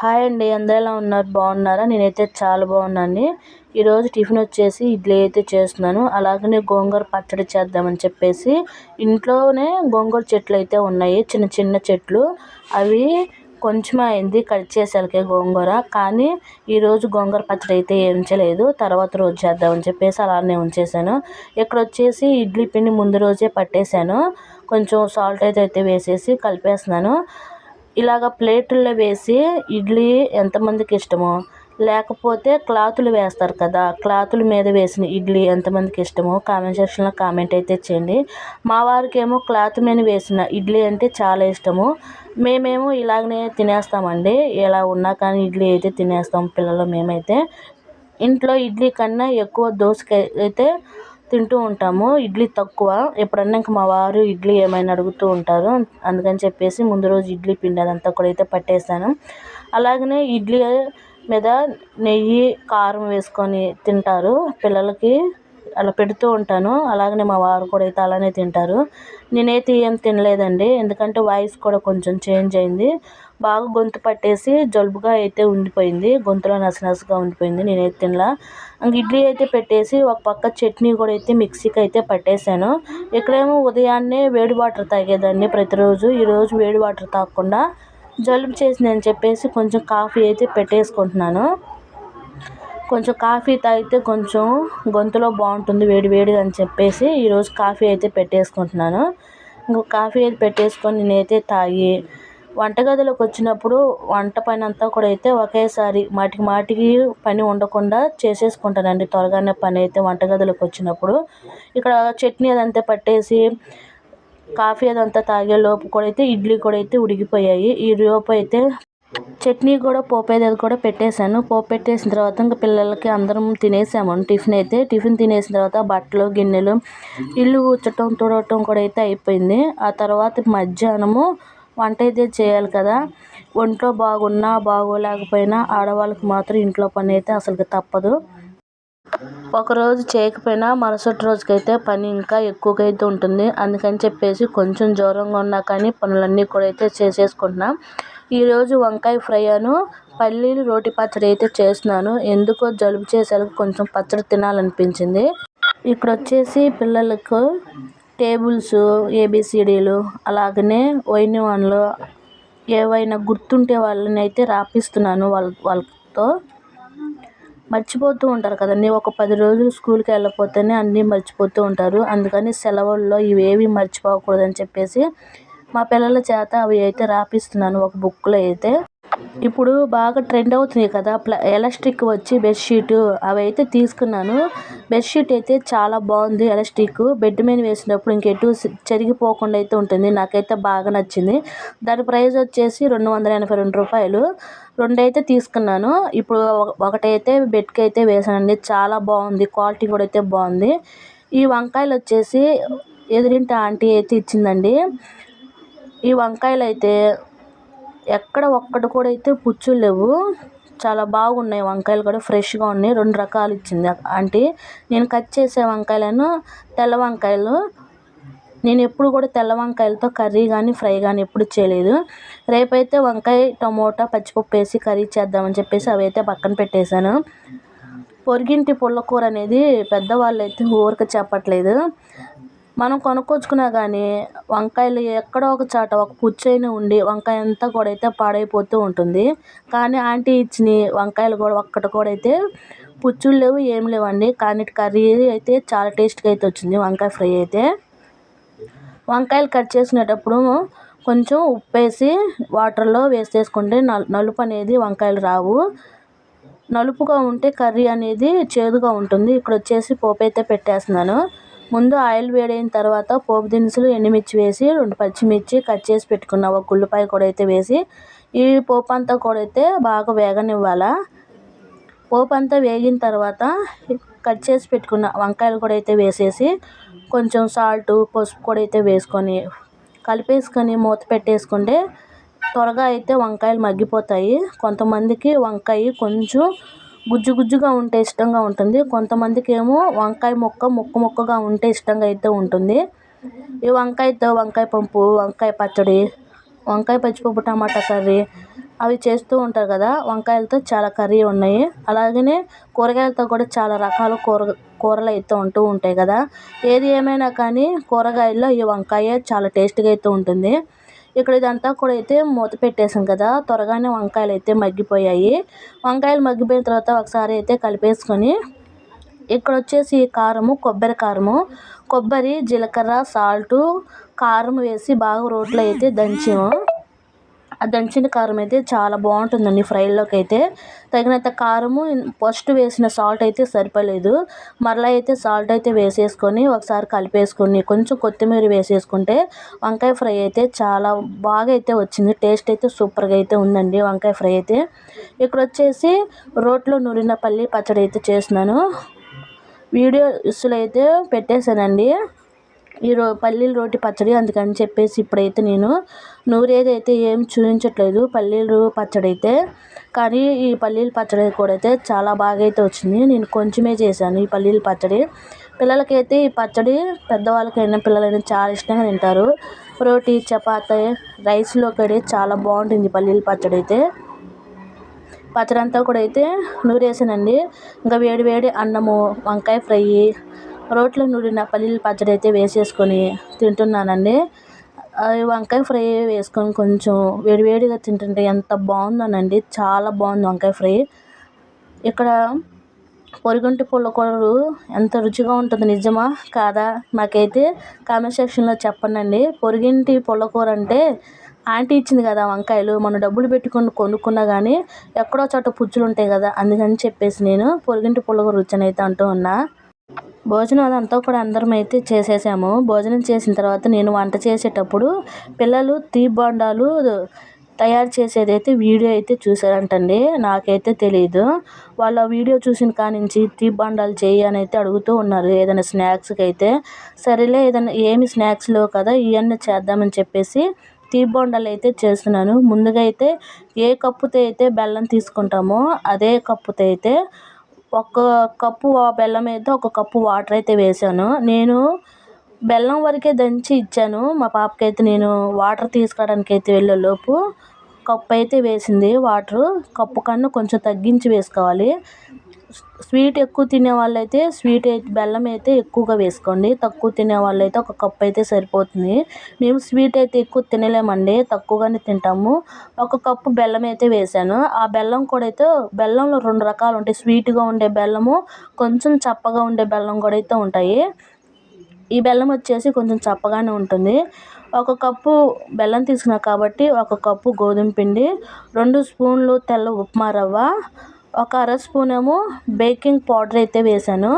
Hi అండి అందరూ ఎలా ఉన్నారు? బాగున్నారా? నేనైతే చాలా బాగున్నాను ఈరోజు టిఫిన్ వచ్చేసి ఇడ్లీ అయితే చేస్తున్నాను. అలాగనే గోంగూర పచ్చడి చేద్దామని చెప్పేసి ఇంట్లోనే గోంగూర చెట్లు అయితే ఉన్నాయి చిన్న చిన్న చెట్లు. అవి కొంచెం అయింది కట్ చేసేలకే గోంగూర. కానీ ఈరోజు గోంగూర పచ్చడి అయితే వేయించలేదు తర్వాత రోజు చేద్దామని చెప్పేసి అలానే ఉంచేసాను ఇక్కడ వచ్చేసి ఇడ్లీ పిండి ముందు రోజే పట్టేశాను. కొంచెం సాల్ట్ అయితే అయితే వేసేసి కలిపేస్తున్నాను. ఇలాగ ప్లేటుల్లో వేసి ఇడ్లీ ఎంతమందికి ఇష్టమో లేకపోతే క్లాతులు వేస్తారు కదా క్లాతుల మీద వేసిన ఇడ్లీ ఎంతమందికి ఇష్టమో కామెంట్ సెక్షన్లో కామెంట్ అయితే చేయండి. మా వారికి ఏమో క్లాత్ మీద వేసిన ఇడ్లీ అంటే చాలా ఇష్టము. మేమేమో ఇలాగనే తినేస్తామండి. ఎలా ఉన్నా కానీ ఇడ్లీ అయితే తినేస్తాం పిల్లలు మేమైతే. ఇంట్లో ఇడ్లీ కన్నా ఎక్కువ దోశకైతే అయితే తింటూ ఉంటాము. ఇడ్లీ తక్కువ. ఎప్పుడన్నా ఇంక మా వారు ఇడ్లీ ఏమైనా అడుగుతూ ఉంటారు. అందుకని చెప్పేసి ముందు రోజు ఇడ్లీ పిండి అదంతా కూడా అయితే పట్టేసాను అలాగనే ఇడ్లీ మీద నెయ్యి కారం వేసుకొని తింటారు. పిల్లలకి అలా పెడుతూ ఉంటాను. అలాగనే మా వారు కూడా అయితే అలానే తింటారు. నేనైతే ఏం తినలేదండి. ఎందుకంటే వాయిస్ కూడా కొంచెం చేంజ్ అయింది. బాగా గొంతు పట్టేసి జలుబుగా అయితే ఉండిపోయింది. గొంతులో నసనసగా ఉండిపోయింది. నేనైతే తినలా. ఇడ్లీ అయితే పెట్టేసి ఒక పక్క చట్నీ కూడా అయితే మిక్సీకి అయితే పట్టేశాను. ఇక్కడేమో ఉదయాన్నే వేడి వాటర్ తాగేదాన్ని ప్రతిరోజు. ఈరోజు వేడి వాటర్ తాగకుండా జలుబు చేసిందని చెప్పేసి కొంచెం కాఫీ అయితే పెట్టేసుకుంటున్నాను. కొంచెం కాఫీ తాగితే కొంచెం గొంతులో బాగుంటుంది వేడి వేడిగా అని చెప్పేసి ఈరోజు కాఫీ అయితే పెట్టేసుకుంటున్నాను. ఇంకా కాఫీ అయితే పెట్టేసుకొని నేనైతే తాగి వంటగదిలోకి వచ్చినప్పుడు వంట పని అంతా కూడా అయితే ఒకేసారి మాటికి మాటికి పని ఉండకుండా చేసేసుకుంటానండి. త్వరగానే పని అయితే వంటగదిలోకి వచ్చినప్పుడు. ఇక్కడ చట్నీ అదంతా పట్టేసి కాఫీ అదంతా తాగే లోపు కూడా అయితే ఇడ్లీ కూడా అయితే ఉడికిపోయాయి. ఈ లోపు అయితే చట్నీ కూడా పోపేది కూడా పెట్టేశాను. పోపు పెట్టేసిన తర్వాత ఇంకా పిల్లలకి అందరం తినేసాము. టిఫిన్ అయితే టిఫిన్ తినేసిన తర్వాత బట్టలు గిన్నెలు ఇల్లు ఊడ్చటం తుడవటం కూడా అయితే అయిపోయింది. ఆ తర్వాత మధ్యాహ్నము వంట అయితే చేయాలి కదా. ఒంట్లో బాగున్నా బాగోలేకపోయినా ఆడవాళ్ళకి మాత్రం ఇంట్లో పని అయితే అసలు తప్పదు. ఒకరోజు చేయకపోయినా మరుసటి రోజుకైతే పని ఇంకా ఎక్కువగా అయితే ఉంటుంది. అందుకని చెప్పేసి కొంచెం జ్వరంగా ఉన్నా కానీ పనులన్నీ కూడా అయితే చేసేసుకుంటున్నాం. ఈరోజు వంకాయ ఫ్రై అను పల్లీలు రోటి పచ్చడి అయితే చేస్తున్నాను. ఎందుకో జలుబు చేసేలకు కొంచెం పచ్చడి తినాలనిపించింది. ఇక్కడ వచ్చేసి పిల్లలకు టేబుల్స్ ఏబిసిడీలు అలాగనే వైని వన్లు ఏవైనా గుర్తుంటే వాళ్ళని అయితే రాపిస్తున్నాను వాళ్ళ వాళ్ళతో. మర్చిపోతూ ఉంటారు కదండి ఒక పది రోజులు స్కూల్కి వెళ్ళకపోతేనే అన్నీ మర్చిపోతూ ఉంటారు. అందుకని సెలవుల్లో ఇవేవి మర్చిపోకూడదని చెప్పేసి మా పిల్లల చేత అవి అయితే రాపిస్తున్నాను ఒక బుక్లో అయితే. ఇప్పుడు బాగా ట్రెండ్ అవుతుంది కదా. ఎలాస్టిక్ వచ్చి బెడ్షీట్ అవి అయితే తీసుకున్నాను. బెడ్షీట్ అయితే చాలా బాగుంది ఎలాస్టిక్ బెడ్ మీద వేసినప్పుడు ఇంకెటు చెరిగిపోకుండా అయితే ఉంటుంది. నాకైతే బాగా నచ్చింది. దాని ప్రైస్ వచ్చేసి రెండు వందల ఎనభై రెండు రూపాయలు. రెండైతే తీసుకున్నాను. ఇప్పుడు ఒకటైతే బెడ్కి అయితే వేసానండి. చాలా బాగుంది. క్వాలిటీ కూడా అయితే బాగుంది. ఈ వంకాయలు వచ్చేసి ఎదురింటి ఆంటీ అయితే ఇచ్చిందండి. ఈ వంకాయలు అయితే ఎక్కడ ఒక్కటి కూడా అయితే పుచ్చులు లేవు. చాలా బాగున్నాయి వంకాయలు కూడా ఫ్రెష్గా ఉన్నాయి. రెండు రకాలు ఇచ్చింది ఆంటీ. నేను కట్ చేసే వంకాయలను తెల్ల వంకాయలు. నేను ఎప్పుడు కూడా తెల్ల వంకాయలతో కర్రీ కానీ ఫ్రై కానీ ఎప్పుడు చేయలేదు. రేపైతే వంకాయ టమోటా పచ్చిపప్పు వేసి కర్రీ చేద్దామని చెప్పేసి అవి అయితే పక్కన పెట్టేశాను. పొరిగింటి పుల్లకూర అనేది పెద్దవాళ్ళు అయితే ఊరక చెప్పట్లేదు. మనం కొనుక్కొచ్చుకున్నా కానీ వంకాయలు ఎక్కడో ఒక చోట ఒక పుచ్చైన ఉండి వంకాయ అంతా కూడా అయితే పాడైపోతూ ఉంటుంది. కానీ ఆంటీ ఇచ్చిన వంకాయలు కూడా ఒక్కటి కూడా అయితే పుచ్చులు లేవు ఏం లేవండి. కానీ కర్రీ అయితే చాలా టేస్ట్గా అయితే వచ్చింది వంకాయ ఫ్రై అయితే. వంకాయలు కట్ చేసినప్పుడు కొంచెం ఉప్పు వేసి వాటర్లో వేసేసుకుంటే నలుపు అనేది వంకాయలు రావు. నలుపుగా ఉంటే కర్రీ అనేది చేదుగా ఉంటుంది. ఇక్కడ వచ్చేసి పోపు అయితే పెట్టేస్తున్నాను. ముందు ఆయిల్ వేడైన తర్వాత పోపు దినుసులు ఎండుమిర్చి వేసి రెండు పచ్చిమిర్చి కట్ చేసి పెట్టుకున్న ఒక ఉల్లిపాయ కూడా అయితే వేసి ఈ పోపు అంతా కూడా అయితే బాగా వేగనివ్వాలా. పోపు అంతా వేగిన తర్వాత కట్ చేసి పెట్టుకున్న వంకాయలు కూడా అయితే వేసేసి కొంచెం సాల్ట్ పసుపు కూడా అయితే వేసుకొని కలిపేసుకొని మూత పెట్టేసుకుంటే త్వరగా అయితే వంకాయలు మగ్గిపోతాయి. కొంతమందికి వంకాయ కొంచెం గుజ్జు గుజ్జుగా ఉంటే ఇష్టంగా ఉంటుంది. కొంతమందికి ఏమో వంకాయ ముక్క ముక్క ముక్కగా ఉంటే ఇష్టంగా అయితే ఉంటుంది. ఈ వంకాయతో వంకాయ పంపు వంకాయ పచ్చడి వంకాయ పచ్చిపప్పు టమాటా కర్రీ అవి చేస్తూ ఉంటారు కదా. వంకాయలతో చాలా కర్రీ ఉన్నాయి. అలాగనే కూరగాయలతో కూడా చాలా రకాల కూర కూరలు అయితే ఉంటూ ఉంటాయి కదా. ఏది ఏమైనా కానీ కూరగాయల్లో ఈ వంకాయ చాలా టేస్ట్గా అయితే ఉంటుంది. ఇక్కడ ఇదంతా కూడా అయితే మూత పెట్టేసాం కదా. త్వరగానే వంకాయలు అయితే మగ్గిపోయాయి. వంకాయలు మగ్గిపోయిన తర్వాత ఒకసారి అయితే కలిపేసుకొని ఇక్కడ వచ్చేసి కారము కొబ్బరి కారము కొబ్బరి జీలకర్ర సాల్టు కారం వేసి బాగా రోట్లో అయితే దంచాము. ఆ దంచిన కారం అయితే చాలా బాగుంటుందండి ఫ్రైలోకి అయితే. తగినంత కారము ఫస్ట్ వేసిన సాల్ట్ అయితే సరిపోలేదు మరలా అయితే సాల్ట్ అయితే వేసేసుకొని ఒకసారి కలిపేసుకొని కొంచెం కొత్తిమీర వేసేసుకుంటే వంకాయ ఫ్రై అయితే చాలా బాగా అయితే వచ్చింది. టేస్ట్ అయితే సూపర్గా అయితే ఉందండి వంకాయ ఫ్రై అయితే. ఇక్కడ వచ్చేసి రోట్లో నూరిన పల్లి పచ్చడి అయితే చేసినాను వీడియో అయితే పెట్టేశానండి. ఈ రో పల్లీల రోటి పచ్చడి అందుకని చెప్పేసి ఇప్పుడైతే నేను నూరేదైతే ఏం చూపించట్లేదు పల్లీలు పచ్చడి అయితే కానీ ఈ పల్లీల పచ్చడి కూడా అయితే చాలా బాగా అయితే వచ్చింది. నేను కొంచెమే చేశాను ఈ పల్లీల పచ్చడి. పిల్లలకైతే ఈ పచ్చడి పెద్దవాళ్ళకైనా పిల్లలైనా చాలా ఇష్టంగా తింటారు. రోటీ చపాతీ రైస్లో కూడా చాలా బాగుంటుంది పల్లీల పచ్చడి అయితే పచ్చడి అంతా కూడా అయితే నూరేసానండి. ఇంకా వేడి వేడి అన్నము వంకాయ ఫ్రై రోట్లో నూరిన పల్లీల పచ్చడి అయితే వేసేసుకొని తింటున్నానండి. వంకాయ ఫ్రై వేసుకొని కొంచెం వేడివేడిగా తింటుంటే ఎంత బాగుందోనండి. చాలా బాగుంది వంకాయ ఫ్రై. ఇక్కడ పొరిగింటి పుల్లకూరలు ఎంత రుచిగా ఉంటుంది నిజమా కాదా నాకైతే కామెంట్ సెక్షన్లో చెప్పండి పొరిగింటి పుల్లకూర అంటే ఆంటీ ఇచ్చింది కదా వంకాయలు మనం డబ్బులు పెట్టుకొని కొనుక్కున్నా కానీ ఎక్కడో చోట పుచ్చులు ఉంటాయి కదా అందుకని చెప్పేసి నేను పొరిగింటి పుల్లకూర రుచి అయితే అంటూ ఉన్నా. భోజనం అదంతా కూడా అందరం అయితే చేసేసాము. భోజనం చేసిన తర్వాత నేను వంట చేసేటప్పుడు పిల్లలు టీ తయారు చేసేది అయితే వీడియో అయితే చూసారంటండి నాకైతే తెలియదు వాళ్ళ వీడియో చూసిన కానించి తీబండాలు బొండాలు చేయి అని అయితే అడుగుతూ ఉన్నారు. ఏదైనా స్నాక్స్కి అయితే సరేలే ఏదైనా ఏమి స్నాక్స్లో కదా ఇవన్నీ చేద్దామని చెప్పేసి టీ అయితే చేస్తున్నాను. ముందుగా అయితే ఏ కప్పుతో అయితే బెల్లం తీసుకుంటామో అదే కప్పుతో అయితే ఒక కప్పు బెల్లం అయితే ఒక కప్పు వాటర్ అయితే వేసాను నేను బెల్లం వరకే దంచి ఇచ్చాను. మా పాపకైతే నేను వాటర్ తీసుకురావడానికి అయితే వెళ్ళేలోపు కప్పు అయితే వేసింది. వాటరు కప్పు కన్నా కొంచెం తగ్గించి వేసుకోవాలి. స్వీట్ ఎక్కువ తినే వాళ్ళైతే స్వీట్ అయితే బెల్లం అయితే ఎక్కువగా వేసుకోండి. తక్కువ తినే వాళ్ళైతే ఒక కప్ అయితే సరిపోతుంది. మేము స్వీట్ అయితే ఎక్కువ తినలేమండి తక్కువగానే తింటాము. ఒక కప్పు బెల్లం అయితే వేసాను ఆ బెల్లం కూడా అయితే బెల్లంలో రెండు రకాలు ఉంటాయి. స్వీట్గా ఉండే బెల్లము కొంచెం చప్పగా ఉండే బెల్లం కూడా అయితే ఉంటాయి. ఈ బెల్లం వచ్చేసి కొంచెం చప్పగానే ఉంటుంది. ఒక కప్పు బెల్లం తీసుకున్నా కాబట్టి ఒక కప్పు గోధుమ పిండి రెండు స్పూన్లు తెల్ల ఉప్మా రవ్వ ఒక అర స్పూన్ ఏమో బేకింగ్ పౌడర్ అయితే వేసాను.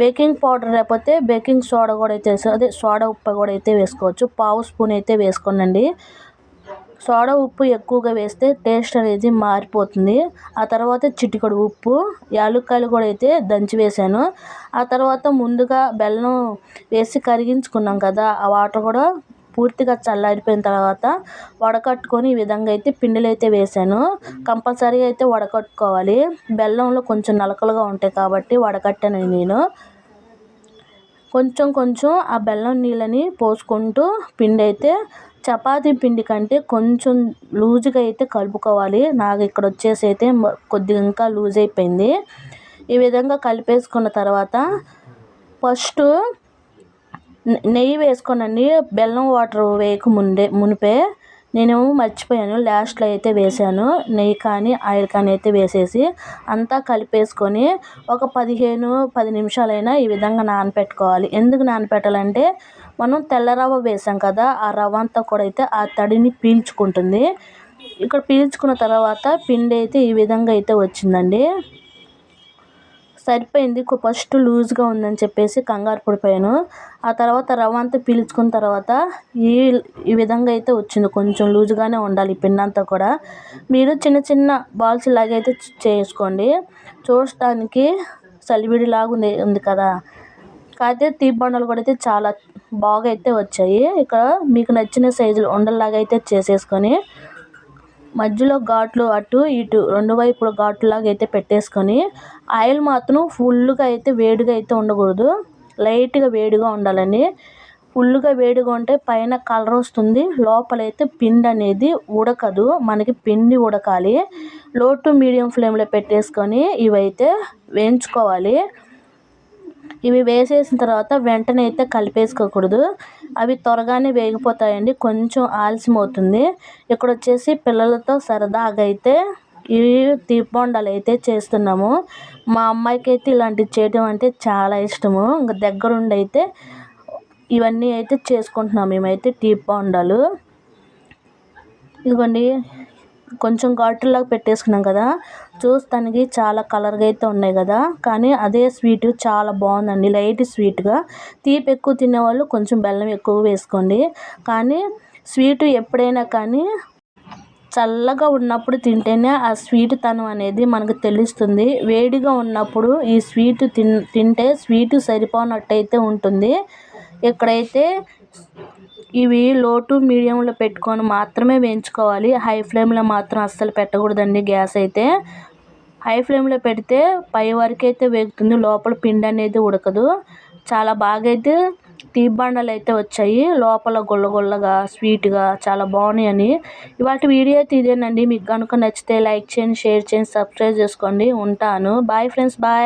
బేకింగ్ పౌడర్ లేకపోతే బేకింగ్ సోడా కూడా అయితే వేసాను అదే సోడా ఉప్పు కూడా అయితే వేసుకోవచ్చు. పావు స్పూన్ అయితే వేసుకోనండి. సోడా ఉప్పు ఎక్కువగా వేస్తే టేస్ట్ అనేది మారిపోతుంది. ఆ తర్వాత చిటికడు ఉప్పు యాలుక్కాయలు కూడా అయితే దంచి వేసాను. ఆ తర్వాత ముందుగా బెల్లం వేసి కరిగించుకున్నాం కదా ఆ వాటర్ కూడా పూర్తిగా చల్లారిపోయిన తర్వాత వడకట్టుకొని ఈ విధంగా అయితే పిండిలు అయితే వేసాను. కంపల్సరీగా అయితే వడకట్టుకోవాలి. బెల్లంలో కొంచెం నలకలుగా ఉంటాయి కాబట్టి వడకట్టాను నేను. కొంచెం కొంచెం ఆ బెల్లం నీళ్ళని పోసుకుంటూ పిండి అయితే చపాతీ పిండి కంటే కొంచెం లూజుగా అయితే కలుపుకోవాలి. నాకు ఇక్కడ వచ్చేసి అయితే కొద్దిగా ఇంకా లూజ్ అయిపోయింది ఈ విధంగా కలిపేసుకున్న తర్వాత ఫస్ట్ నెయ్యి వేసుకోనండి. బెల్లం వాటర్ వేయకముందే మునిపే నేను మర్చిపోయాను. లాస్ట్లో అయితే వేసాను నెయ్యి కానీ ఆయిల్ కానీ అయితే వేసేసి అంతా కలిపేసుకొని ఒక పదిహేను పది నిమిషాలైనా ఈ విధంగా నానపెట్టుకోవాలి. ఎందుకు నానపెట్టాలంటే మనం తెల్ల రవ్వ వేసాం కదా ఆ రవ్వ అంతా కూడా అయితే ఆ తడిని పీల్చుకుంటుంది. ఇక్కడ పీల్చుకున్న తర్వాత పిండి అయితే ఈ విధంగా అయితే వచ్చిందండి. సరిపోయింది. ఫస్ట్ లూజ్గా ఉందని చెప్పేసి కంగారు పడిపోయాను. ఆ తర్వాత రవ్వ అంతా పీల్చుకున్న తర్వాత ఈ ఈ విధంగా అయితే వచ్చింది. కొంచెం లూజ్గానే ఉండాలి ఈ పిండి అంతా కూడా. మీరు చిన్న చిన్న బాల్స్ లాగైతే చేసుకోండి. చూడటానికి సలివిడిలాగా ఉంది ఉంది కదా. కాకపోతే తీపి బండలు కూడా అయితే చాలా బాగా అయితే వచ్చాయి. ఇక్కడ మీకు నచ్చిన సైజులు ఉండల్లాగా అయితే చేసేసుకొని మధ్యలో ఘాట్లు అటు ఇటు రెండు వైపుల ఘాట్లాగా అయితే పెట్టేసుకొని ఆయిల్ మాత్రం ఫుల్గా అయితే వేడిగా అయితే ఉండకూడదు. లైట్గా వేడిగా ఉండాలండి. ఫుల్గా వేడిగా ఉంటే పైన కలర్ వస్తుంది. లోపలైతే పిండి అనేది ఉడకదు. మనకి పిండి ఉడకాలి. లో టు మీడియం ఫ్లేమ్లో పెట్టేసుకొని ఇవైతే వేయించుకోవాలి. ఇవి వేసేసిన తర్వాత వెంటనే అయితే కలిపేసుకోకూడదు. అవి త్వరగానే వేగిపోతాయండి. కొంచెం ఆలస్యం అవుతుంది ఇక్కడ వచ్చేసి పిల్లలతో సరదాగా అయితే ఈ తీపొండాలు అయితే చేస్తున్నాము. మా అమ్మాయికి అయితే ఇలాంటివి చేయడం అంటే చాలా ఇష్టము. ఇంకా దగ్గరుండి అయితే ఇవన్నీ అయితే చేసుకుంటున్నాం మేమైతే టీ బొండాలు ఇదిగోండి. కొంచెం ఘాటులాగా పెట్టేసుకున్నాం కదా. చూస్తానికి చాలా కలర్గా అయితే ఉన్నాయి కదా. కానీ అదే స్వీట్ చాలా బాగుందండి. లైట్ స్వీట్గా తీపి ఎక్కువ తినేవాళ్ళు కొంచెం బెల్లం ఎక్కువ వేసుకోండి. కానీ స్వీట్ ఎప్పుడైనా కానీ చల్లగా ఉన్నప్పుడు తింటేనే ఆ స్వీట్ తనం అనేది మనకు తెలుస్తుంది. వేడిగా ఉన్నప్పుడు ఈ స్వీట్ తిన్ తింటే స్వీట్ సరిపోనట్టయితే ఉంటుంది. ఇక్కడైతే ఇవి లో టు మీడియంలో పెట్టుకొని మాత్రమే వేయించుకోవాలి. హై ఫ్లేమ్లో మాత్రం అస్సలు పెట్టకూడదండి గ్యాస్ అయితే. హై ఫ్లేమ్లో పెడితే పై వరకు అయితే వేగుతుంది. లోపల పిండి అనేది ఉడకదు. చాలా బాగా అయితే తీబండలు అయితే వచ్చాయి. లోపల గుల్ల గుల్లగా స్వీట్గా చాలా బాగున్నాయని. ఇవాటి వీడియో అయితే ఇదేనండి. మీకు కనుక నచ్చితే లైక్ చేయండి షేర్ చేయండి సబ్స్క్రైబ్ చేసుకోండి. ఉంటాను. Bye friends bye.